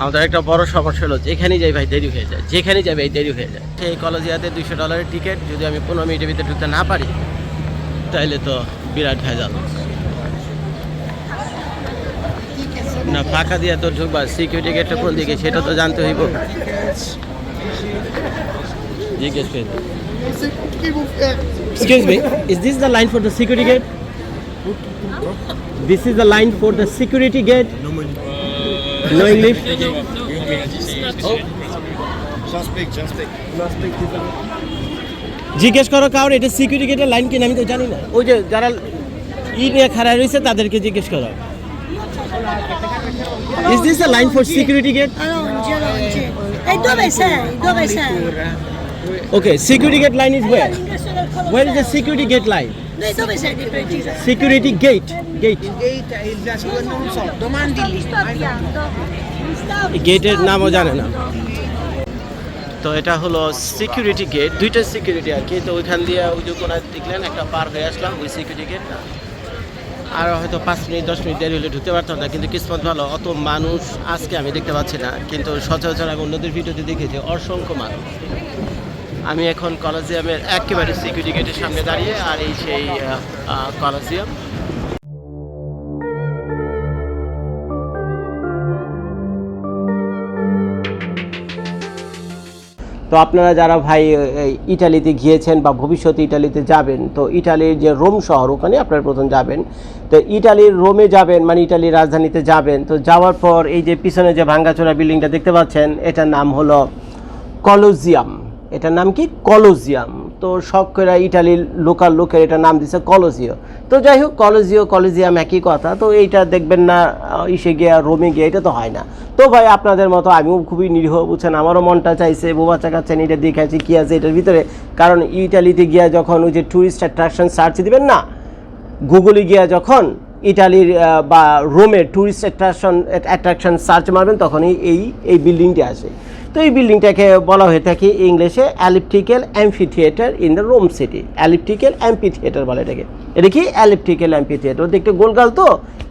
আমাদের একটা বড় সমস্যা হলো যেখানেই যাই ভাই দেরি হয়ে যায়। যেখানেই যাই ভাই দেরি হয়ে যায়। সেই কলেজিয়াতে দুশো ডলারের টিকিট যদি আমি পনেরো মিনিটের ভিতরে ঢুকতে না পারি তাহলে তো বিরাট ভেজাল। না ফাঁকা দিয়ে তো ঢুকবা সিকিউরিটি গেটটা কোন দিকে সেটা তো জানতে হইব। জিজ্ঞেস করে। Excuse me, is this the line for the security gate? This is the line for? No English? জিজ্ঞেস করো কারণ এটা সিকিউরিটি গেটের লাইন কিনা আমি তো জানি না ওই যে যারা ই নিয়ে খাড়া রয়েছে তাদেরকে জিজ্ঞেস করো is this the line for security gate Ah no, in giro, in giro. E dove sei? Dove sei? Okay security gate gate গেটের নামও জানে না। তো এটা হলো সিকিউরিটি গেট দুইটা সিকিউরিটি আর কি। তো ওইখান দিয়ে ওই যে কোনো দেখলেন, একটা পার হয়ে আসলাম, ওই সিকিউরিটি গেট আর হয়তো পাঁচ মিনিট, দশ মিনিট দেরি হলে ঢুকতে পারতাম না, কিন্তু কিসমত ভালো, অত মানুষ আজকে আমি দেখতে পাচ্ছি না। কিন্তু সচরাচর আমি অন্যদের ভিডিওতে দেখেছি, অসংখ্য মানুষ। আমি এখন কলেজিয়ামের একেবারে সিকিউরিটি গেটের সামনে দাঁড়িয়ে আর এই সেই কলেজিয়াম। তো আপনারা যারা ভাই ইটালিতে গিয়েছেন বা ভবিষ্যতে ইটালিতে যাবেন, তো ইটালির যে রোম শহর, ওখানে আপনারা প্রথম যাবেন। তো ইটালির রোমে যাবেন মানে ইটালির রাজধানীতে যাবেন। তো যাওয়ার পর এই যে পিছনে যে ভাঙ্গাচোরা বিল্ডিংটা দেখতে পাচ্ছেন, এটার নাম হলো কলোজিয়াম। এটার নাম কি? কলোজিয়াম তো শখ করে ইটালির লোকাল লোকের এটা নাম দিছে কলোজিও তো যাই হোক কলোজিও কলোজিয়াম একই কথা। তো এইটা দেখবেন না, ইসে গিয়া, রোমে গিয়ে এটা তো হয় না। তো ভাই, আপনাদের মতো আমিও খুবই নিরীহ, বুঝছেন? আমারও মনটা চাইছে বোবা চাকাচ্ছেন এটা দেখাচ্ছি কী আছে এটার ভিতরে। কারণ ইটালিতে গিয়া যখন ওই যে ট্যুরিস্ট অ্যাট্রাকশন সার্চ দিবেন না, গুগলে গিয়া যখন ইটালির বা রোমের ট্যুরিস্ট অ্যাট্রাকশন অ্যাট্রাকশন সার্চ মারবেন, তখনই এই এই বিল্ডিংটি আসে। তো এই বিল্ডিংটাকে বলা হয়ে থাকে ইংলিশে elliptical amphitheatre in the Rome city elliptical amphitheatre বলে এটাকে। এটা কি অ্যালিপটিক্যাল অ্যাম্পি থিয়েটার দেখতে গোলগাল তো?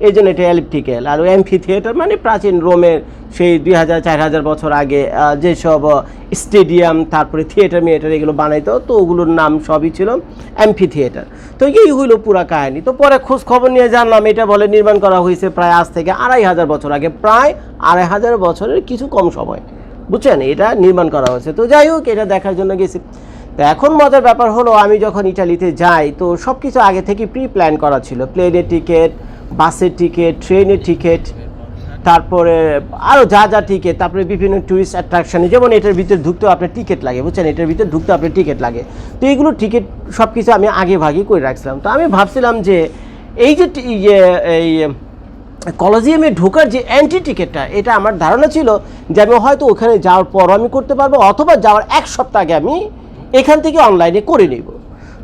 এই জন্য এটা অ্যালিপটিক্যাল আর অ্যাম্পি থিয়েটার মানে প্রাচীন রোমের সেই দুই হাজার, চার হাজার বছর আগে যেসব স্টেডিয়াম তারপরে থিয়েটার মিয়েটার এগুলো বানাইতো, তো ওগুলোর নাম সবই ছিল অ্যাম্পি থিয়েটার তো এই হইল পুরা কাহিনী। তো পরে খোঁজ খবর নিয়ে জানলাম, এটা বলে নির্মাণ করা হয়েছে প্রায় আজ থেকে আড়াই হাজার বছর আগে, প্রায় আড়াই হাজার বছরের কিছু কম সময়। বুঝছেন? এটা নির্মাণ করা হয়েছে। তো যাই হোক, এটা দেখার জন্য গেছি। তো এখন মজার ব্যাপার হলো, আমি যখন ইটালিতে যাই, তো সব কিছু আগে থেকে প্রি প্ল্যান করা ছিল। প্লেনের টিকিট বাসের টিকিট ট্রেনের টিকিট তারপরে আরও যা যা টিকিট তারপরে বিভিন্ন ট্যুরিস্ট অ্যাট্রাকশানে যেমন এটার ভিতরে ঢুকতেও আপনার টিকিট লাগে, বুঝছেন? এটার ভিতরে ঢুকতে আপনার টিকিট লাগে। তো এইগুলো টিকিট সব কিছু আমি আগে ভাগই করে রাখছিলাম। তো আমি ভাবছিলাম যে, এই যে ইয়ে এই কলেজিয়ামে ঢোকার যে অ্যান্টি টিকিটটা এটা আমার ধারণা ছিল যে আমি হয়তো ওখানে যাওয়ার পর আমি করতে পারব, অথবা যাওয়ার এক সপ্তাহ আগে আমি এখান থেকে অনলাইনে করে নেব।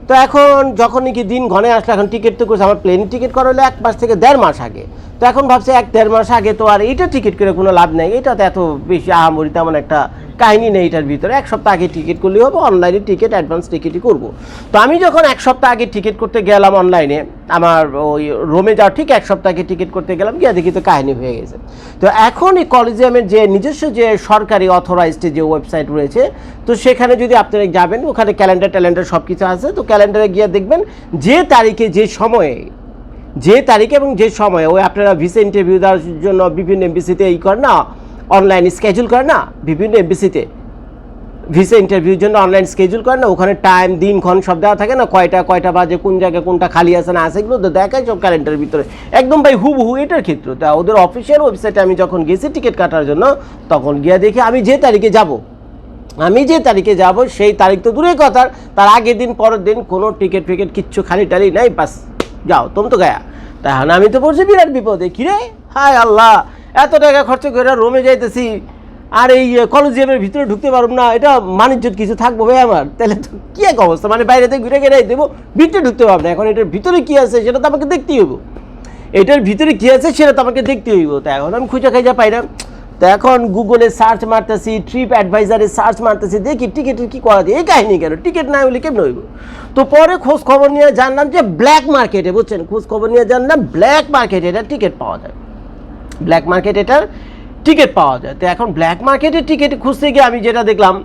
তো এখন যখন নাকি দিন ঘনে আসলে, এখন টিকিট তো করছে, আমার প্লেন টিকিট করা হলো এক মাস থেকে দেড় মাস আগে। তো এখন ভাবছি এক দেড় মাস আগে তো আর এইটা টিকিট করে কোনো লাভ নেই। এটা তো এত বেশি আহামরি তেমন একটা কাহিনী নেই এটার ভিতরে। এক সপ্তাহ আগে টিকিট করলেই হবে অনলাইনে টিকিট অ্যাডভান্স টিকিটই করব। তো আমি যখন এক সপ্তাহ আগে টিকিট করতে গেলাম অনলাইনে আমার ওই রোমে যাওয়ার ঠিক এক সপ্তাহ আগে টিকিট করতে গেলাম, গিয়ে দেখি তো কাহিনী হয়ে গেছে। তো এখন এই কলেজিয়ামের যে নিজস্ব যে সরকারি অথরাইজড যে ওয়েবসাইট রয়েছে, তো সেখানে যদি আপনারা যাবেন, ওখানে ক্যালেন্ডার ট্যালেন্ডার সব কিছু আছে, তো ক্যালেন্ডারে গিয়ে দেখবেন যে তারিখে, যে সময়ে যে তারিখে এবং যে সময়ে, ওই আপনারা ভিসা ইন্টারভিউ দেওয়ার জন্য বিভিন্ন এমবিসিতে এই করেন না অনলাইন স্কেজুল করে না, বিভিন্ন এমবিসিতে ভিসা ইন্টারভিউর জন্য অনলাইন স্কেজুল করে না, ওখানে টাইম দিন, ক্ষণ সব দেওয়া থাকে না, কয়টা কয়টা বাজে, কোন জায়গায় কোনটা খালি আছে না আছে, এগুলো তো দেখায় সব ক্যালেন্ডারের ভিতরে। একদম ভাই হুবহু এটার ক্ষেত্রে। তা ওদের অফিসিয়াল ওয়েবসাইটে আমি যখন গেছি টিকিট কাটার জন্য, তখন গিয়ে দেখি আমি যে তারিখে যাব। আমি যে তারিখে যাব, সেই তারিখ তো দূরের কথা, তার আগের দিন, পরের দিন কোনো টিকিট ফিকিট কিচ্ছু খালি টালি নাই, বাস, যাও, তুমি তো গায়া। তাহলে আমি তো পড়ছি বিরাট বিপদে। কিরে হায় আল্লাহ, এত টাকা খরচ করে রোমে যাইতেছি, আর এই কলেজিয়ামের ভিতরে ঢুকতে পারব না, এটা বাণিজ্য কিছু থাকব ভাই আমার। তাহলে তো কী এক অবস্থা? মানে বাইরে থেকে ঘুরে গেড়ে দেবো ভিতরে ঢুকতে পারব না। এখন এটার ভিতরে কী আছে সেটা তো আমাকে দেখতেই হইব। এটার ভিতরে কী আছে সেটা তো আমাকে দেখতে হইব। তা এখন আমি খুঁজে খাইজা পাই না। তো এখন গুগলে সার্চ মারতেছি ট্রিপ অ্যাডভাইজারে সার্চ মারতেছি, দেখি টিকিটের কী করা যায় এই কাহিনী কেন? টিকিট না হলে কেমন হইব? তো পরে খোঁজ খবর নিয়ে জানলাম যে ব্ল্যাক মার্কেটে বুঝছেন? খোঁজ খবর নিয়ে জানলাম ব্ল্যাক মার্কেটে এটা টিকিট পাওয়া যায়। ব্ল্যাক মার্কেট এটার টিকিট পাওয়া যায়। তো এখন ব্ল্যাক মার্কেটে টিকিট খুঁজতে গিয়ে আমি যেটা দেখলাম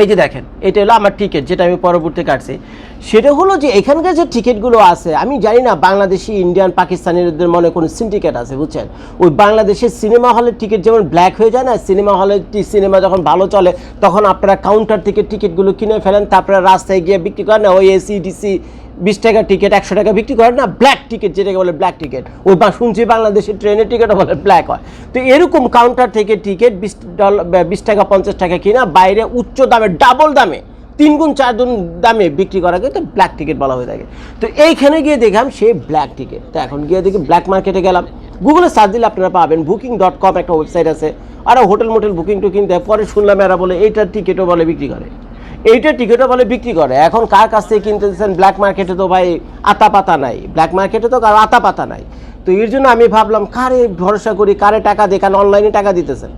এই যে দেখেন, এটা হলো আমার টিকিট যেটা আমি পরবর্তী কাটছি। সেটা হলো যে এখানকার যে টিকিটগুলো আছে, আমি জানি না বাংলাদেশি, ইন্ডিয়ান, পাকিস্তানিদের মনে কোনো সিন্ডিকেট আছে, বুঝছেন? ওই বাংলাদেশের সিনেমা হলের টিকিট যেমন ব্ল্যাক হয়ে যায় না সিনেমা হলে সিনেমা যখন ভালো চলে, তখন আপনারা কাউন্টার থেকে টিকিটগুলো কিনে ফেলেন, তারপরে রাস্তায় গিয়ে বিক্রি করেন ওই এসি ডিসি বিশ টাকা টিকিট একশো টাকা বিক্রি করে না ব্ল্যাক টিকিট যেটাকে বলে ব্ল্যাক টিকিট ওই শুনছি বাংলাদেশের ট্রেনের টিকিটও বলে ব্ল্যাক হয়। তো এরকম কাউন্টার থেকে টিকিট বিশ ডলার বিশ টাকা, পঞ্চাশ টাকা কিনা, বাইরে উচ্চ দামে ডাবল দামে, তিন গুণ, চার গুণ দামে বিক্রি করাকে তো ব্ল্যাক টিকিট বলা হয়ে থাকে। তো এইখানে গিয়ে দেখলাম সেই ব্ল্যাক টিকিট তো এখন গিয়ে দেখি ব্ল্যাক মার্কেটে গেলাম। গুগলে সার্চ দিলে আপনারা পাবেন বুকিং ডট কম একটা ওয়েবসাইট আছে। আর হোটেল মোটেল বুকিং টুকিং দেয়। পরে শুনলাম এরা বলে, এইটার টিকিটও বলে বিক্রি করে। এইটা টিকিটও বলে বিক্রি করে। এখন কার কাছ থেকে কিনতেছেন ব্ল্যাক মার্কেটে তো ভাই আতা পাতা নাই। ব্ল্যাক মার্কেটে তো কারও আতা পাতা নাই। তো এর জন্য আমি ভাবলাম, কারে ভরসা করি? কারে টাকা দিয়ে কারণ অনলাইনে টাকা দিতেছেন।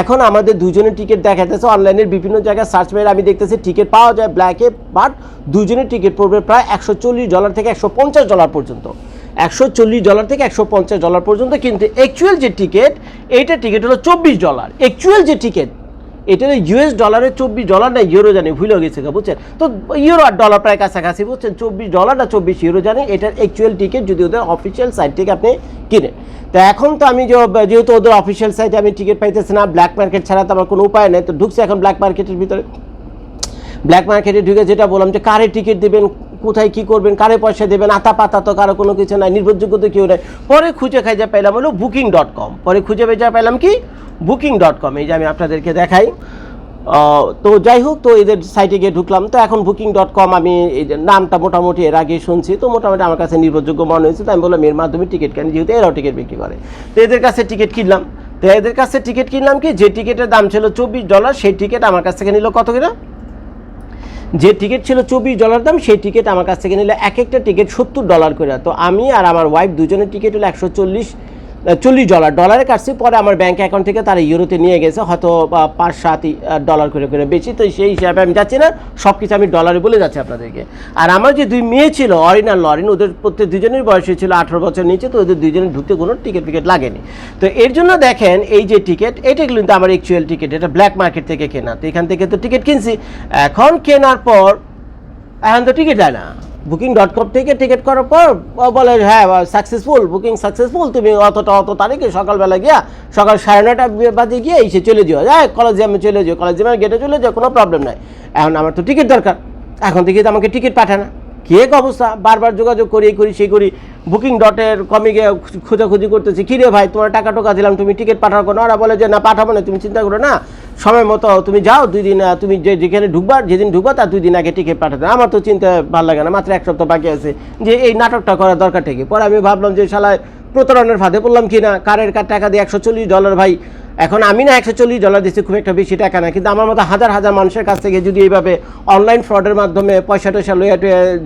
এখন আমাদের দুজনের টিকিট দেখাতেছে অনলাইনের বিভিন্ন জায়গায় সার্চ মেরে আমি দেখতেছি টিকিট পাওয়া যায় ব্ল্যাকে বাট দুজনের টিকিট পড়বে প্রায় একশো চল্লিশ ডলার থেকে একশো পঞ্চাশ ডলার পর্যন্ত। একশো চল্লিশ ডলার থেকে একশো পঞ্চাশ ডলার পর্যন্ত কিন্তু অ্যাকচুয়াল যে টিকিট এইটা টিকিট হলো চব্বিশ ডলার অ্যাকচুয়াল যে টিকিট এটা ইউএস ডলারে চব্বিশ ডলার না ইউরো জানি ভুলে গেছে বুঝছেন? তো ইউরো আর ডলার প্রায় কাছাকাছি, বুঝছেন? চব্বিশ ডলার না চব্বিশ ইউরো জানি, এটার অ্যাকচুয়াল টিকিট যদি ওদের অফিসিয়াল সাইট থেকে আপনি কিনেন। তো এখন তো আমি যেহেতু ওদের অফিসিয়াল সাইটে আমি টিকিট পাইতেছি না ব্ল্যাক মার্কেট ছাড়া তো আমার কোনো উপায় নেই, তো ঢুকছে এখন ব্ল্যাক মার্কেটের ভিতরে। ব্ল্যাক মার্কেটে ঢুকে যেটা বললাম যে, কারে টিকিট দেবেন কোথায় কি করবেন, কারে পয়সা দেবেন আতা পাতা তো কারও কোনো কিছু নাই, নির্ভরযোগ্য তো কেউ নাই। পরে খুঁজে খাই যা পাইলাম হলো বুকিং ডট কম পরে খুঁজে যা পাইলাম কি? বুকিং ডট কম এই যে আমি আপনাদেরকে দেখাই। তো যাই হোক, তো এদের সাইটে গিয়ে ঢুকলাম। তো এখন বুকিং ডট কম আমি এই যে নামটা মোটামুটি এর আগে শুনছি। তো মোটামুটি আমার কাছে নির্ভরযোগ্য মনে হয়েছে, তো আমি বললাম এর মাধ্যমে টিকিট কেন, যেহেতু এরাও টিকিট বিক্রি করে। তো এদের কাছে টিকিট কিনলাম। তো এদের কাছে টিকিট কিনলাম কি? যে টিকিটের দাম ছিল চব্বিশ ডলার সেই টিকিট আমার কাছ থেকে নিল কত কিনা যে টিকিট ছিল চব্বিশ ডলার দাম, সেই টিকিট আমার কাছ থেকে নিলে এক একটা টিকিট সত্তর ডলার করে। তো আমি আর আমার ওয়াইফ দুজনের টিকিট হলো একশো চল্লিশ। চল্লিশ ডলার। ডলারে কাটছি পরে আমার ব্যাঙ্ক অ্যাকাউন্ট থেকে তারা ইউরোতে নিয়ে গেছে, হয়তো পাঁচ সাত ডলার করে করে বেশি। তো সেই হিসাবে আমি যাচ্ছি না সব কিছু আমি ডলারে বলে যাচ্ছি আপনাদেরকে। আর আমার যে দুই মেয়ে ছিল, অরিন আর লরিন, ওদের প্রত্যেক দুজনের বয়সী ছিল আঠারো বছর নিচে, তো ওদের দুজনের ঢুকতে কোনো টিকিট ফিকিট লাগেনি। তো এর জন্য দেখেন, এই যে টিকিট এটা কিন্তু আমার অ্যাকচুয়াল টিকিট এটা ব্ল্যাক মার্কেট থেকে কেনা। তো এখান থেকে তো টিকিট কিনছি। এখন কেনার পর, এখন তো টিকিট দেয় না। বুকিং ডট কম থেকে টিকিট করার পর বলে হ্যাঁ সাকসেসফুল বুকিং সাকসেসফুল তুমি অতটা অত তারিখে সকালবেলা গিয়া সকাল সাড়ে নটা বাজে গিয়ে এসে চলে যাও। হ্যাঁ কলেজিয়ামে চলে যাও কলেজিয়ামের গেটে চলে যাও, কোনো প্রবলেম নাই। এখন আমার তো টিকিট দরকার। এখন থেকে আমাকে টিকিট পাঠায় না। কি অবস্থা? বারবার যোগাযোগ করি, এই করি, সেই করি। বুকিং ডটের কমে গিয়ে খোঁজাখুঁজি করতেছি। কিরে ভাই, তোমার টাকা টোকা দিলাম, তুমি টিকিট পাঠাও কেন? ওরা বলে যে, না, পাঠাবো না, তুমি চিন্তা করো না। সময় মতো তুমি যাও, দুই দিন তুমি যে, যেখানে ঢুকবা, যেদিন ঢুকবা, তার দুই দিন আগে টিকিট পাঠাতে আমার তো চিন্তা ভালো লাগে না, মাত্র এক সপ্তাহ বাকি আছে। যে, এই নাটকটা করার দরকার থেকে পরে আমি ভাবলাম যে, শালায় প্রতারণের ফাঁদে পড়লাম কি না কারের কার টাকা দিয়ে একশো চল্লিশ ডলার ভাই এখন আমি না একশো চল্লিশ ডলার দিচ্ছি খুব একটা বেশি টাকা না, কিন্তু আমার মতো হাজার হাজার মানুষের কাছ থেকে যদি এইভাবে অনলাইন ফ্রডের মাধ্যমে পয়সা টয়সা লইয়া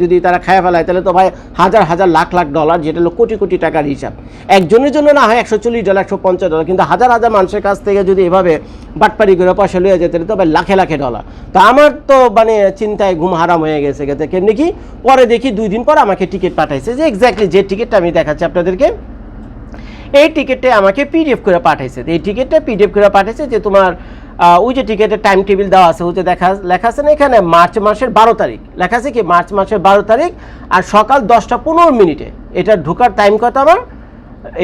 যদি তারা খায় ফেলায়, তাহলে তো ভাই হাজার হাজার লাখ লাখ ডলার যেটা হলো কোটি কোটি টাকার হিসাব। একজনের জন্য না হয় একশো চল্লিশ ডলার একশো পঞ্চাশ ডলার কিন্তু হাজার হাজার মানুষের কাছ থেকে যদি এভাবে বাটপারি করে পয়সা লইয়া যেতে তো ভাই লাখে লাখে ডলার তো আমার তো মানে চিন্তায় ঘুম হারাম হয়ে গেছে গেছে কেমনি কি? পরে দেখি, দুই দিন পর আমাকে টিকিট পাঠাইছে, যে এক্স্যাক্টলি যে টিকিটটা আমি দেখাচ্ছি আপনাদেরকে। এই টিকিটটা আমাকে পিডিএফ করে পাঠাইছে। এই টিকিটটা পিডিএফ করে পাঠাইছে যে তোমার ওই যে টিকিটের টাইম টেবিল দেওয়া আছে, ওই যে দেখা, লেখা আছে না এখানে মার্চ মাসের বারো তারিখ। লেখা আছে কি? মার্চ মাসের বারো তারিখ আর সকাল দশটা পনেরো মিনিটে। এটা ঢোকার টাইম কত আমার?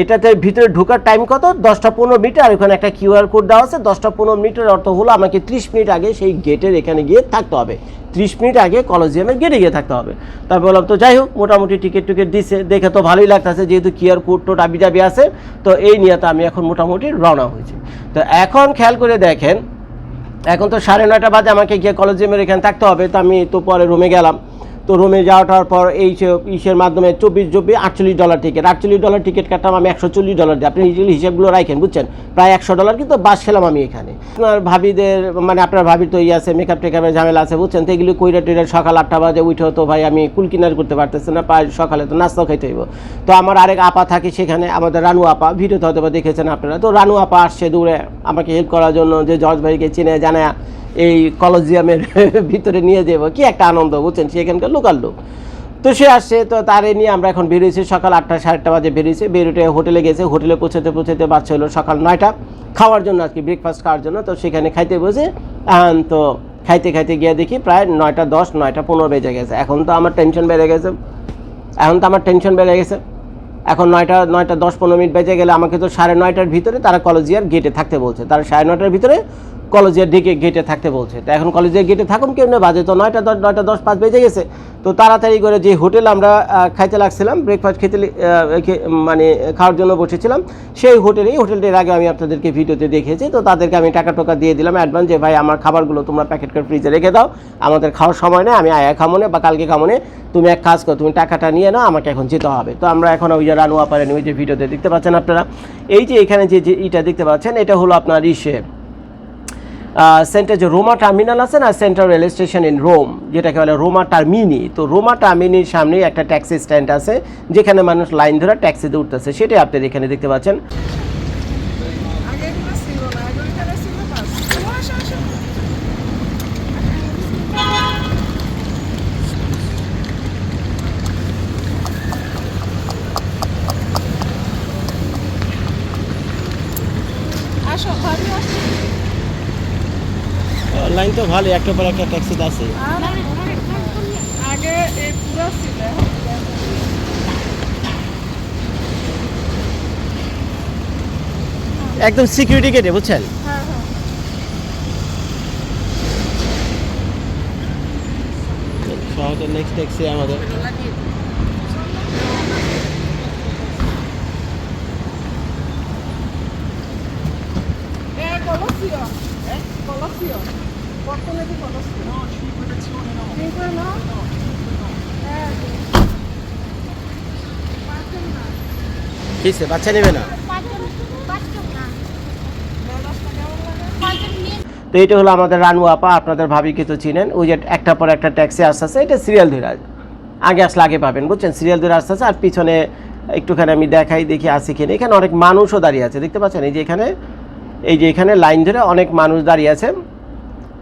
এটাতে ভিতরে ঢোকার টাইম কত? দশটা পনেরো মিনিট আর ওখানে একটা কিউআর কোড দেওয়া আছে। দশটা পনেরো মিনিটের অর্থ হলো আমাকে ত্রিশ মিনিট আগে সেই গেটের এখানে গিয়ে থাকতে হবে। ত্রিশ মিনিট আগে কলেজিয়ামের গেটে গিয়ে থাকতে হবে। তারপর বললাম, তো যাই হোক, মোটামুটি টিকিট টিকিট দিছে। দেখে তো ভালোই লাগতেছে, যেহেতু কিউআর কোড টোট আবি যাবি আছে। তো এই নিয়ে তো আমি এখন মোটামুটি রওনা হয়েছি। তো এখন খেয়াল করে দেখেন, এখন তো সাড়ে নয়টা বাজে, আমাকে গিয়ে কলেজিয়ামের এখানে থাকতে হবে। তো আমি তো পরে রুমে গেলাম। তো রুমে যাওয়াটার পর এই ইসের মাধ্যমে চব্বিশ চব্বিশ, আটচল্লিশ ডলার টিকিট আটচল্লিশ ডলার টিকিট কাটলাম আমি একশো চল্লিশ ডলার দিই। আপনি হিসেবগুলো রাখেন, বুঝছেন? প্রায় একশো ডলার কিন্তু বাস খেলাম আমি এখানে। আপনার ভাবিদের মানে আপনার ভাবির তো ইয়ে আছে মেকআপ টেকআপের ঝামেলা আছে, বুঝছেন? তো এগুলো কইরা টইরা সকাল আটটা বাজে উঠে তো ভাই আমি কুল কিনার করতে পারতেছি না প্রায় সকালে তো নাস্তাও খাইতে হইব। তো আমার আরেক আপা থাকে সেখানে, আমাদের রানু আপা, ভিডিওতে হয়তো দেখেছেন আপনারা। তো রানু আপা আসছে দূরে, আমাকে হেল্প করার জন্য যে জর্জ ভাইকে চিনে জানা এই কলেজিয়ামের ভিতরে নিয়ে যাব কি একটা আনন্দ, বুঝছেন? সেখানকার লোকাল লোক। তো সে আসছে, তো তারে নিয়ে আমরা এখন বেরিয়েছি। সকাল আটটা, সাড়ে আটটা বাজে বেরিয়েছি। বেরোটে হোটেলে গেছে। হোটেলে পৌঁছাতে পৌঁছাতে বাচ্চা হলো সকাল নয়টা। খাওয়ার জন্য আজকে ব্রেকফাস্ট খাওয়ার জন্য। তো সেখানে খাইতে বসে তো খাইতে খাইতে গিয়ে দেখি প্রায় নয়টা দশ, নয়টা পনেরো বেজে গেছে। এখন তো আমার টেনশন বেড়ে গেছে। এখন তো আমার টেনশন বেড়ে গেছে। এখন নয়টা নয়টা দশ, পনেরো মিনিট বেজে গেলে আমাকে তো সাড়ে নয়টার ভিতরে তারা কলেজিয়ার গেটে থাকতে বলছে। তারা সাড়ে নয়টার ভিতরে কলেজিয়ার দিকে গেটে থাকতে বলছে। তো এখন কলেজিয়ার গেটে থাকুন কেউ না, বাজে তো নয়টা দশ নয়টা দশ, পাঁচ বেজে গেছে। তো তাড়াতাড়ি করে যে হোটেল আমরা খাইতে লাগছিলাম ব্রেকফাস্ট খেতে মানে খাওয়ার জন্য বসেছিলাম, সেই হোটেলেই, হোটেলটির আগে আমি আপনাদেরকে ভিডিওতে দেখেছি তো তাদেরকে আমি টাকা টোকা দিয়ে দিলাম অ্যাডভান্স যে, ভাই, আমার খাবারগুলো তোমরা প্যাকেট করে ফ্রিজে রেখে দাও। আমাদের খাওয়ার সময় নেই, আমি আয়া খামনে বা কালকে খামনে, তুমি এক কাজ করো, তুমি টাকাটা নিয়ে নাও, আমাকে এখন যেতে হবে। তো আমরা এখন ওই যে রানুয়া পারেন ওই যে ভিডিওতে দেখতে পাচ্ছেন আপনারা। এই যে এখানে যে যে ইটা দেখতে পাচ্ছেন, এটা হলো আপনার ইসে। সেন্টার যে রোমা টার্মিনাল আছে না central rail station in Rome যেটাকে বলে রোমা টার্মিনি তো রোমা টার্মিনির সামনে একটা ট্যাক্সি স্ট্যান্ড আছে, যেখানে মানুষ লাইন ধরে ট্যাক্সিতে উঠতেছে। সেটাই আপনারা এখানে দেখতে পাচ্ছেন আগে এগুলো ছিল না আগে ওইখানে ছিল বাস ও, আসো আসো আসো ভাবি আসো লাইন তো ভালো একটা পর একটা ট্যাক্সি আছে। আগে পুরো ছিল। একদম সিকিউরিটি গেটে বুঝছেন? শহরের নেক্সট ট্যাক্সি আমাদের। Eh, Colosio. No, 5 lezioni no. 5 no? Quante no? কিসে বাচ্চা নেবে না Non la তো এটা হলো আমাদের রানু আপা আপনাদের ভাবি কিন্তু চিনেন ওই যে একটা পর একটা ট্যাক্সি আসতে আসতেছে এটা সিরিয়াল ধরে আসবে। আগে আসলে আগে পাবেন বুঝছেন সিরিয়াল ধরে আসতে আসতেছে আর পিছনে একটুখানি আমি দেখাই দেখি আসি কিনা এখানে অনেক মানুষও দাঁড়িয়ে আছে দেখতে পাচ্ছেন এই যে এখানে এই যে এখানে লাইন ধরে অনেক মানুষ দাঁড়িয়ে আছে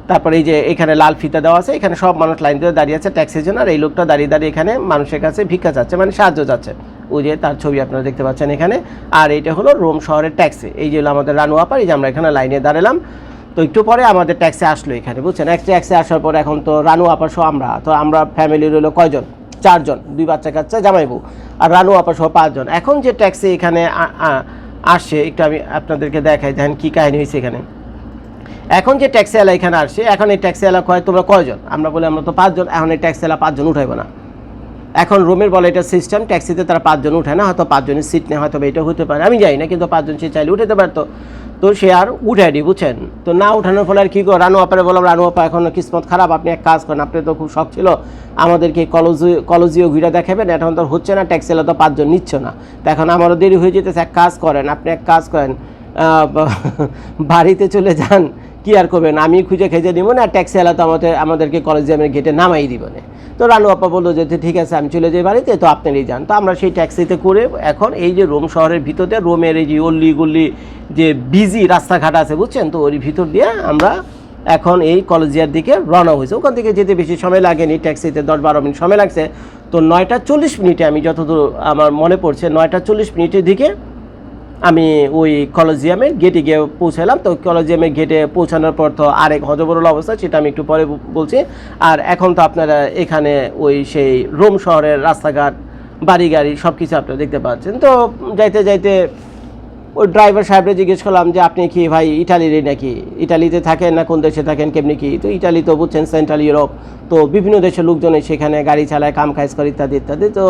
তারপরে এই যে এখানে লাল ফিতা দেওয়া আছে, এখানে সব মানুষ লাইন ধরে দাঁড়িয়ে আছে ট্যাক্সির জন্য, আর এই লোকটা দাঁড়িয়ে দাঁড়িয়ে এখানে মানুষের কাছে ভিক্ষা চাচ্ছে মানে সাহায্য চাচ্ছে। ওই যে তার ছবি আপনারা দেখতে পাচ্ছেন এখানে। আর এইটা হলো রোম শহরের ট্যাক্সি। এই যে হলো আমাদের রানু আপার এই যে আমরা এখানে লাইনে দাঁড়ালাম। তো একটু পরে আমাদের ট্যাক্সি আসলো এখানে, বুঝছেন? এক ট্যাক্সি আসার পর এখন তো রানু আপার সহ আমরা, তো আমরা ফ্যামিলির হলো কয়জন? চারজন, দুই বাচ্চা কাচ্চা জামাইবু আর রানু আপা সহ পাঁচজন। এখন যে ট্যাক্সি এখানে আ- আ- আসছে, একটু আমি আপনাদেরকে দেখাই, দেখেন কী কাহিনী হয়েছে এখানে। এখন যে ট্যাক্সিওয়ালা এখানে আসছে, এখন এই ট্যাক্সিওয়ালা কয়, তোমরা কয়জন? আমরা বলি আমরা তো পাঁচজন, এখন এই ট্যাক্সিওয়ালা পাঁচজন উঠাইবো না। এখন রুমের বলে এটা সিস্টেম ট্যাক্সিতে তারা পাঁচজন উঠে না, হয়তো পাঁচজনের সিট নেই হয়তো এটা হতে পারে, আমি জানি না, কিন্তু পাঁচজন সে চাইলে উঠাতে পারতো। তো সে আর উঠায়নি বুঝছেন? তো না উঠানোর ফলে আর কী করো রানু আপারে বললাম, রানু আপা, এখন কিসমত খারাপ, আপনি এক কাজ করেন আপনি তো খুব শখ ছিল, আমাদেরকে কলজি, কলজিও ঘুরে দেখাবেন, এখন তো হচ্ছে না ট্যাক্সিওয়ালা তো পাঁচজন নিচ্ছে না। তো এখন আমারও দেরি হয়ে যেতেছে, এক কাজ করেন, আপনি এক কাজ করেন। বাড়িতে চলে যান, কি আর করবেন? আমি খুঁজে খেজে নিব না, ট্যাক্সি ট্যাক্সিওয়ালা তো আমাদের, আমাদেরকে কলেজ কলেজিয়ামের গেটে নামাই দিব না। তো রানু আপা বলল যে ঠিক আছে, আমি চলে যাই বাড়িতে, তো আপনারই যান। তো আমরা সেই ট্যাক্সিতে করে এখন এই যে রোম শহরের ভিতরে রোমের এই যে অল্লি গল্লি যে বিজি রাস্তাঘাট আছে, বুঝছেন? তো ওর ভিতর দিয়ে আমরা এখন এই কলেজিয়ার দিকে রওনা হয়েছে। ওখান থেকে যেতে বেশি সময় লাগেনি, ট্যাক্সিতে দশ বারো মিনিট সময় লাগছে। তো নয়টা চল্লিশ মিনিটে আমি যতদূর আমার মনে পড়ছে, নয়টা চল্লিশ মিনিটের দিকে আমি ওই কলেজিয়ামের গেটে গিয়ে পৌঁছালাম তো কলেজিয়ামের গেটে পৌঁছানোর পর তো আরেক হজবরল অবস্থা, সেটা আমি একটু পরে বলছি। আর এখন তো আপনারা এখানে ওই সেই রোম শহরের রাস্তাঘাট বাড়ি গাড়ি সব কিছু আপনারা দেখতে পাচ্ছেন। তো যাইতে যাইতে ওই ড্রাইভার সাহেবরে জিজ্ঞেস করলাম যে, আপনি কি ভাই ইটালিরই নাকি? ইটালিতে থাকেন না? কোন দেশে থাকেন? কেমনি কি? তো ইটালি তো বুঝছেন, সেন্ট্রাল ইউরোপ। তো বিভিন্ন দেশের লোকজন সেখানে গাড়ি চালায়, কাম কাজ করে ইত্যাদি ইত্যাদি। তো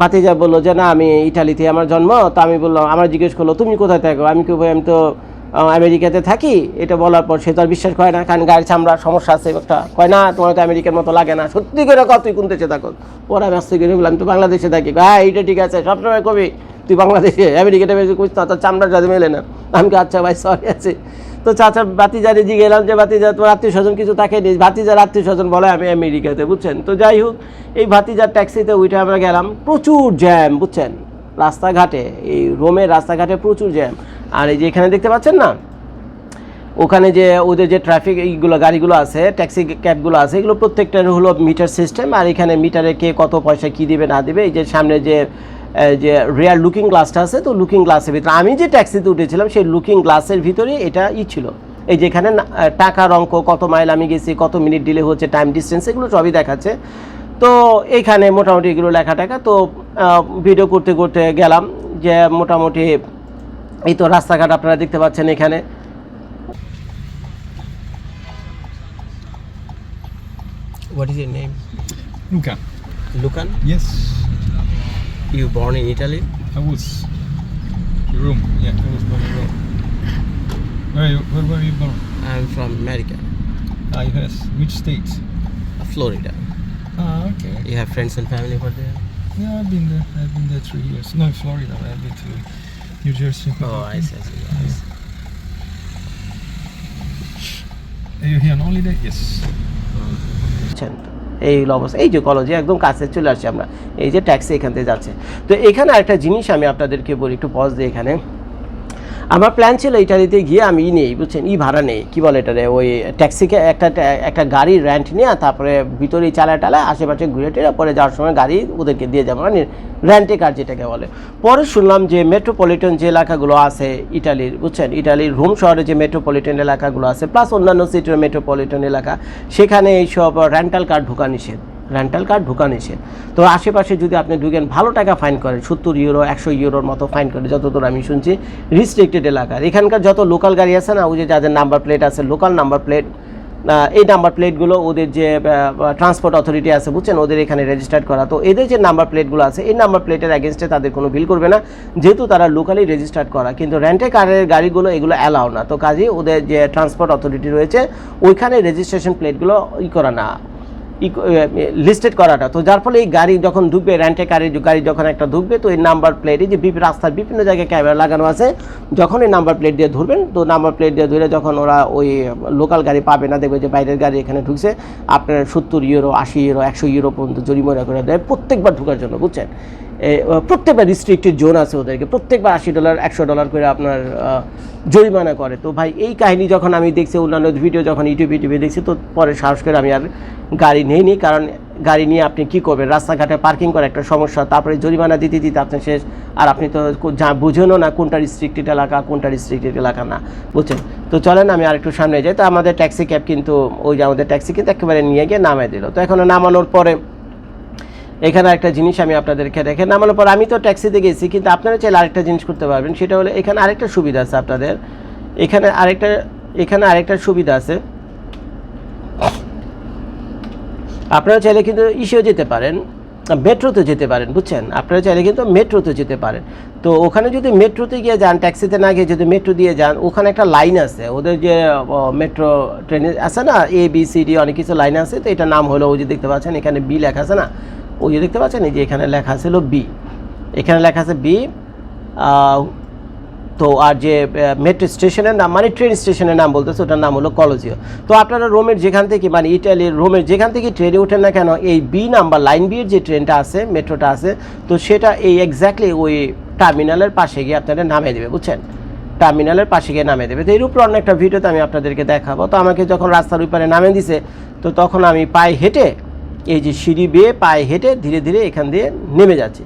ভাতিজা বলল যে, না, আমি ইটালিতে আমার জন্ম, তো আমি বললাম, আমার জিজ্ঞেস করল, তুমি কোথায় থাকো? আমি কি ভাই আমি তো আমেরিকাতে থাকি। এটা বলার পর সে তো আর বিশ্বাস করে না, কারণ গাড়ি চামড়ার সমস্যা আছে, একটা কয়, না, তোমার তো আমেরিকার মতো লাগে না, সত্যি করে কত তুই কোন দেশে থাকো? পরে আমি আসতে গেলে বললাম তুই বাংলাদেশে থাকি। হ্যাঁ এইটা ঠিক আছে, সবসময় কবি, তুই বাংলাদেশে আমেরিকাতে বেশি না তোর চামড়া যাতে মেলে না। আমি আচ্ছা ভাই সরি আছে। তো চাচা বাতিজারে জিগে গেলাম যে বাতিজা তোর আত্মীয় স্বজন কিছু থাকে নি ভাতিজার আত্মীয় স্বজন বলে, আমি আমেরিকাতে বুঝছেন? তো যাই হোক, এই ভাতিজার ট্যাক্সিতে উঠে আমরা গেলাম। প্রচুর জ্যাম, বুঝছেন? রাস্তাঘাটে, এই রোমের রাস্তাঘাটে প্রচুর জ্যাম। আর এই যে এখানে দেখতে পাচ্ছেন না? ওখানে যে ওদের যে ট্রাফিক এইগুলো, গাড়িগুলো আছে, ট্যাক্সি ক্যাবগুলো আছে, এগুলো প্রত্যেকটার হলো মিটার সিস্টেম। আর এখানে মিটারে কে কত পয়সা কী দিবে, না দিবে, এই যে সামনে যে যে রিয়ার লুকিং গ্লাসটা আছে তো লুকিং গ্লাসের ভিতরে। আমি যে ট্যাক্সিতে উঠেছিলাম সেই লুকিং গ্লাসের ভিতরে এটা ই ছিল। এই যেখানে টাকার অঙ্ক কত মাইল আমি গেছি কত মিনিট ডিলে হচ্ছে টাইম ডিস্টেন্স এগুলো সবই দেখাচ্ছে। তো এইখানে মোটামুটি এগুলো লেখা টাকা। তো ভিডিও করতে করতে গেলাম যে মোটামুটি এই তো রাস্তাঘাট আপনারা দেখতে পাচ্ছেন এখানে। What is your name Luca. লুকান Yes, You born in Italy? I was. Rome. Yeah, I was born in Rome. Where you, where were you born? I'm from America. Ah, yes. Which state? Uh, Florida. Ah, okay. You have friends and family over there? Yeah, I've been there. I've been there three years. No, in Florida. I've been to New Jersey. Oh, I see. I see. Yeah. Are you here on holiday? Yes. Okay. এই হলো অবস্থা। এই যে কলেজে একদম কাছে চলে আসছি আমরা। এই যে ট্যাক্সি এখান থেকে যাচ্ছে। তো এখানে একটা জিনিস আমি আপনাদেরকে বলি, একটু পজ দিয়ে এখানে। আমার প্ল্যান ছিল ইটালিতে গিয়ে আমি ই নেই, বুঝছেন? ই ভাড়া নেই। কী বলে এটারে? ওই ট্যাক্সিকে একটা একটা গাড়ি রেন্ট নিয়ে, তারপরে ভিতরে চালায় টালায় আশেপাশে ঘুরে টেরে পরে যাওয়ার সময় গাড়ি ওদেরকে দিয়ে যাব। মানে র্যান্টে কার যেটাকে বলে। পরে শুনলাম যে মেট্রোপলিটন যে এলাকাগুলো আছে ইটালির, বুঝছেন? ইটালির রোম শহরে যে মেট্রোপলিটন এলাকাগুলো আছে প্লাস অন্যান্য সিটির মেট্রোপলিটন এলাকা, সেখানে এইসব রেন্টাল কার ঢোকা নিষেধ। রেন্টাল কার ঢোকা নিষেধ। তো আশেপাশে যদি আপনি ঢুকেন, ভালো টাকা ফাইন করেন সত্তর ইউরো একশো ইউরোর মতো ফাইন করে, যতদূর আমি শুনছি রিস্ট্রিক্টেড এলাকার। এখানকার যত লোকাল গাড়ি আছে না, ওই যে যাদের নাম্বার প্লেট আছে লোকাল নাম্বার প্লেট এই নাম্বার প্লেটগুলো ওদের যে ট্রান্সপোর্ট অথরিটি আছে, বুঝছেন? ওদের এখানে রেজিস্টার্ড করা। তো এদের যে নাম্বার প্লেটগুলো আছে, এই নাম্বার প্লেটের অ্যাগেনস্টে তাদের কোনো বিল করবে না। যেহেতু তারা লোকালি রেজিস্টার্ড করা, কিন্তু রেন্টে কারের গাড়িগুলো এগুলো অ্যালাউ না। তো কাজেই ওদের যে ট্রান্সপোর্ট অথরিটি রয়েছে, ওইখানে রেজিস্ট্রেশন প্লেটগুলো ই করা না। লিস্টেড করাটা। তো যার ফলে এই গাড়ি যখন ঢুকবে র্যান্টে গাড়ির গাড়ি যখন একটা ঢুকবে, তো এই নাম্বার প্লেটে যে বিভিন্ন রাস্তার বিভিন্ন জায়গায় ক্যামেরা লাগানো আছে, যখন এই নাম্বার প্লেট দিয়ে ধরবেন, তো নাম্বার প্লেট দিয়ে ধরে যখন ওরা ওই লোকাল গাড়ি পাবে না, দেখবে যে বাইরের গাড়ি এখানে ঢুকছে, আপনার সত্তর ইউরো আশি ইউরো একশো ইউরো পর্যন্ত জরিমানা করে দেয় প্রত্যেকবার ঢুকার জন্য, বুঝছেন? প্রত্যেকবার রিস্ট্রিক্টেড জোন আছে ওদেরকে। প্রত্যেকবার আশি ডলার একশো ডলার করে আপনার জরিমানা করে। তো ভাই, এই কাহিনী যখন আমি দেখছি, অন্যান্য ভিডিও যখন ইউটিউবে ইউটিউবে দেখছি, তো পরে সাহস করে আমি আর গাড়ি নেইনি। কারণ গাড়ি নিয়ে আপনি কি করবেন? রাস্তাঘাটে পার্কিং করা একটা সমস্যা। তারপরে জরিমানা দিতে দিতে আপনি শেষ। আর আপনি তো যা বুঝেনও না কোনটা রিস্ট্রিক্টেড এলাকা, কোনটা রিস্ট্রিক্টেড এলাকা না। বুঝছেন? তো চলেন, আমি আর একটু সামনে যাই। তো আমাদের ট্যাক্সি ক্যাব কিন্তু, ওই যে আমাদের ট্যাক্সি কিন্তু একেবারে নিয়ে গিয়ে নামাই দিল। তো এখন নামানোর পরে এখানে একটা জিনিস আমি আপনাদেরকে দেখে নামানোর পর আমি তো ট্যাক্সিতে গেছি, কিন্তু আপনারা চাইলে আরেকটা জিনিস করতে পারবেন, সেটা হলো এখানে আরেকটা সুবিধা আছে আপনাদের। এখানে আরেকটা এখানে আরেকটা সুবিধা আছে। আপনারা চাইলে কিন্তু ইসেও যেতে পারেন, মেট্রোতে যেতে পারেন, বুঝছেন? আপনারা চাইলে কিন্তু মেট্রোতে যেতে পারেন। তো ওখানে যদি মেট্রোতে গিয়ে যান ট্যাক্সিতে না গিয়ে যদি মেট্রো দিয়ে যান, ওখানে একটা লাইন আছে, ওদের যে মেট্রো ট্রেনে আছে না এ বি সি ডি অনেক কিছু লাইন আছে, তো এটা নাম হলো, ওই যে দেখতে পাচ্ছেন, এখানে বি লেখা আছে না? ওই যে দেখতে পাচ্ছেন, এই যে এখানে লেখা ছিল বি এখানে লেখা আছে বি তো আর যে মেট্রো স্টেশনের নাম মানে ট্রেন স্টেশনের নাম বলতেছে, ওটার নাম হলো কলজিও তো আপনারা রোমের যেখান থেকে মানে ইটালির রোমের যেখান থেকে ট্রেনে ওঠেন না কেন, এই বি নাম্বার লাইন বিয়ের যে ট্রেনটা আছে মেট্রোটা আছে, তো সেটা এই এক্স্যাক্টলি ওই টার্মিনালের পাশে গিয়ে আপনাদের নামিয়ে দেবে, বুঝছেন? টার্মিনালের পাশে গিয়ে নামিয়ে দেবে। তো এর উপরে অন্য একটা ভিডিওতে আমি আপনাদেরকে দেখাবো। তো আমাকে যখন রাস্তার উপরে নামিয়ে দিছে, তো তখন আমি পায়ে হেঁটে এই যে সিঁড়ি বেয়ে পায়ে হেঁটে ধীরে ধীরে এখান দিয়ে নেমে যাচ্ছে।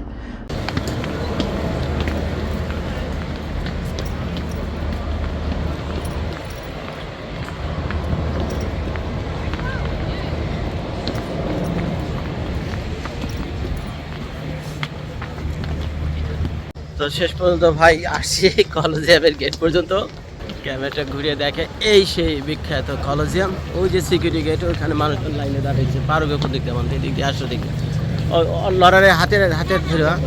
তো শেষ পর্যন্ত ভাই আসছি কলেজিয়ামের গেট পর্যন্ত। ক্যামেরাটা ঘুরে দেখে, এই সেই বিখ্যাত কলোজিয়াম। ওই যে সিকিউরিটি গেট ওইখানে মানুষজন লাইনে দাঁড়িয়েছে পারবে কোন দিক দিয়ে আমাদের দিক দিয়ে আসো ও লড়ারে হাতের হাতের ধরে হ্যাঁ?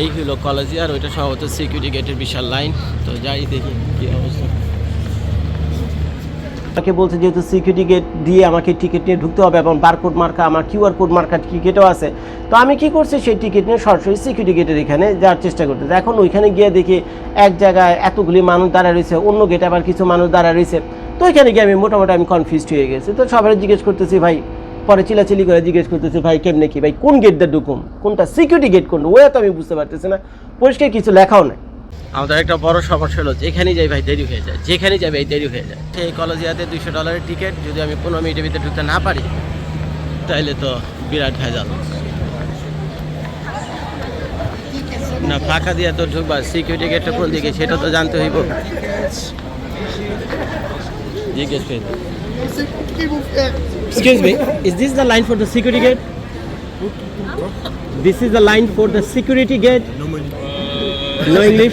এই হলো কলেজে, আর ওইটা সম্ভবত সিকিউরিটি গেটের বিশাল লাইন তো যাই দেখি কী অবস্থা। আমাকে বলছে যেহেতু সিকিউরিটি গেট দিয়ে আমাকে টিকিট নিয়ে ঢুকতে হবে এবং বারকোড মার্কা আমার কিউআর কোড মার্কা টিকিটও আছে। তো আমি কি করছি? সেই টিকিট নিয়ে সরাসরি সিকিউরিটি গেটের এখানে যাওয়ার চেষ্টা করতে। এখন ওইখানে গিয়ে দেখি এক জায়গায় এতগুলি মানুষ দাঁড়া রয়েছে, অন্য গেটে আবার কিছু মানুষ দাঁড়া রয়েছে। তো ওইখানে গিয়ে আমি মোটামুটি আমি কনফিউজড হয়ে গেছি। তো সবাই জিজ্ঞেস করতেছি, ভাই, পরে চিলাচিলি করে জিজ্ঞেস করতেছি, ভাই, কেমনে কি? ভাই, কোন গেট দিয়ে ঢুকুন কোনটা সিকিউরিটি গেট কোনটা? ওয়া তো আমি বুঝতে পারতেছি না। পরিষ্কার কিছু লেখাও নাই। আমাদের একটা বড় সমস্যা হলো, যেখানেই যাই ভাই দেরি হয়ে যায়, যেখানেই যাই ভাই দেরি হয়ে যায়। সেই কলেজিয়াতে দুইশো ডলারের টিকিট যদি আমি পনেরো মিনিটের ভিতরে ঢুকতে না পারি তাহলে তো বিরাট ভেজাল। না, ফাঁকা দিয়ে তো ঢুকবা সিকিউরিটি গেটটা কোন দিকে, সেটা তো জানতে হইব। জিজ্ঞেস করি। Excuse me is this the line for the security gate this is the line for the security gate English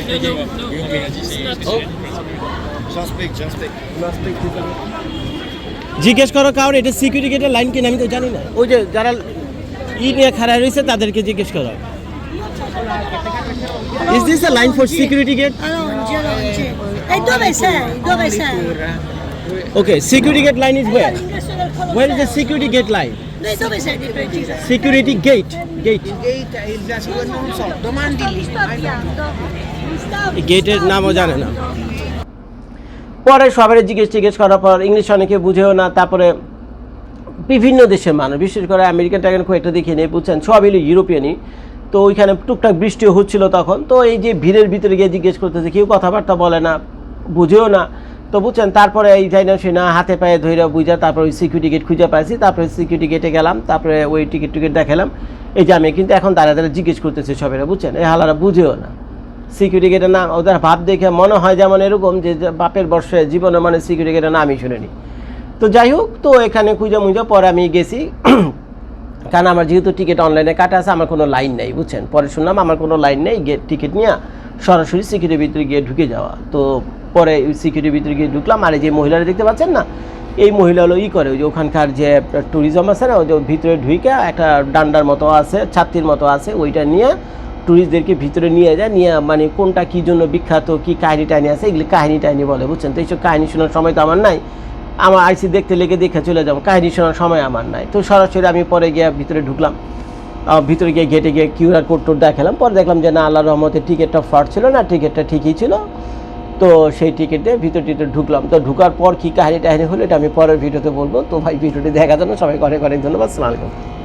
জিজ্ঞেস করো কারণ এটা সিকিউরিটি গেটের লাইন কিনা, আমি তো জানি না ওই যে যারা ই নিয়ে খাড়া রয়েছে, তাদেরকে জিজ্ঞেস করো is this a line for security gate? Okay security gate line is del where is the Colosseo. Security gate gate গেটের নামও জানে না। পরে সবাই জিজ্ঞেস জিজ্ঞেস করার পর ইংলিশ অনেকে বুঝেও না তারপরে বিভিন্ন দেশের মানুষ বিশেষ করে আমেরিকান টাইগার খুব একটা দেখে নেই বুঝছেন সবই হলো ইউরোপিয়ানই তো ওইখানে টুকটাক বৃষ্টিও হচ্ছিল তখন তো এই যে ভিড়ের ভিতরে গিয়ে জিজ্ঞেস করতেছে কেউ কথাবার্তা বলে না বুঝেও না। তো বুঝছেন, তারপরে এই যাই না সে না, হাতে পায়ে ধইরা বুঝা তারপরে ওই সিকিউরিটি গেট খুঁজে পাইছি, তারপরে সিকিউরিটি গেটে গেলাম, তারপরে ওই টিকিট টিকিট দেখালাম। এই যে আমি কিন্তু এখন দাঁড়া দাঁড়া জিজ্ঞেস করতেছে সবাই বুঝছেন? এই হালারা বুঝেও না। সিকিউরিটি গেটের নাম, ওদের ভাব দেখে মনে হয় যেমন এরকম যে বাপের বর্ষে জীবনে মানে সিকিউরিটি গেটের নামই শুনিনি। তো যাই হোক, তো এখানে খুঁজে মুজে পরে আমি গেছি। কারণ আমার যেহেতু টিকিট অনলাইনে কাটা আছে, আমার কোনো লাইন নেই, বুঝছেন? পরে শুনলাম আমার কোনো লাইন নেই টিকিট নিয়ে সরাসরি সিকিউরিটির ভিতরে গিয়ে ঢুকে যাওয়া। তো পরে সিকিউরিটির ভিতরে গিয়ে ঢুকলাম, আর যে মহিলারা দেখতে পাচ্ছেন না, এই মহিলা হলো ই করে, ওই যে ওখানকার যে ট্যুরিজম আছে না, ওই যে ভিতরে ঢুকে একটা ডান্ডার মতো আছে, ছাত্রীর মতো আছে, ওইটা নিয়ে ট্যুরিস্টদেরকে ভিতরে নিয়ে যায়, নিয়ে মানে কোনটা কী জন্য বিখ্যাত, কী কাহিনী টাহিনী আছে, এগুলি কাহিনী টাহিনী বলে, বুঝছেন? তো এইসব কাহিনী শোনার সময় তো আমার নাই। আমার আইসি দেখতে লেগে দেখে চলে যাব, কাহিনী শোনার সময় আমার নাই। তো সরাসরি আমি পরে গিয়ে ভিতরে ঢুকলাম। ভিতরে গিয়ে গেটে গিয়ে কিউআর কোড টোড দেখালাম। পরে দেখলাম যে না আল্লাহ রহমতের টিকিটটা ফ্রড ছিল না টিকিটটা ঠিকই ছিল। তো সেই টিকিটে ভিতর টিকিটে ঢুকলাম। তো ঢুকার পর কী কাহিনি টাহিনি হলো, এটা আমি পরের ভিডিওতে বলব। তো ভাই ভিডিওটি দেখার জন্য সবাই অনেক অনেক ধন্যবাদ। সালামালাইকুম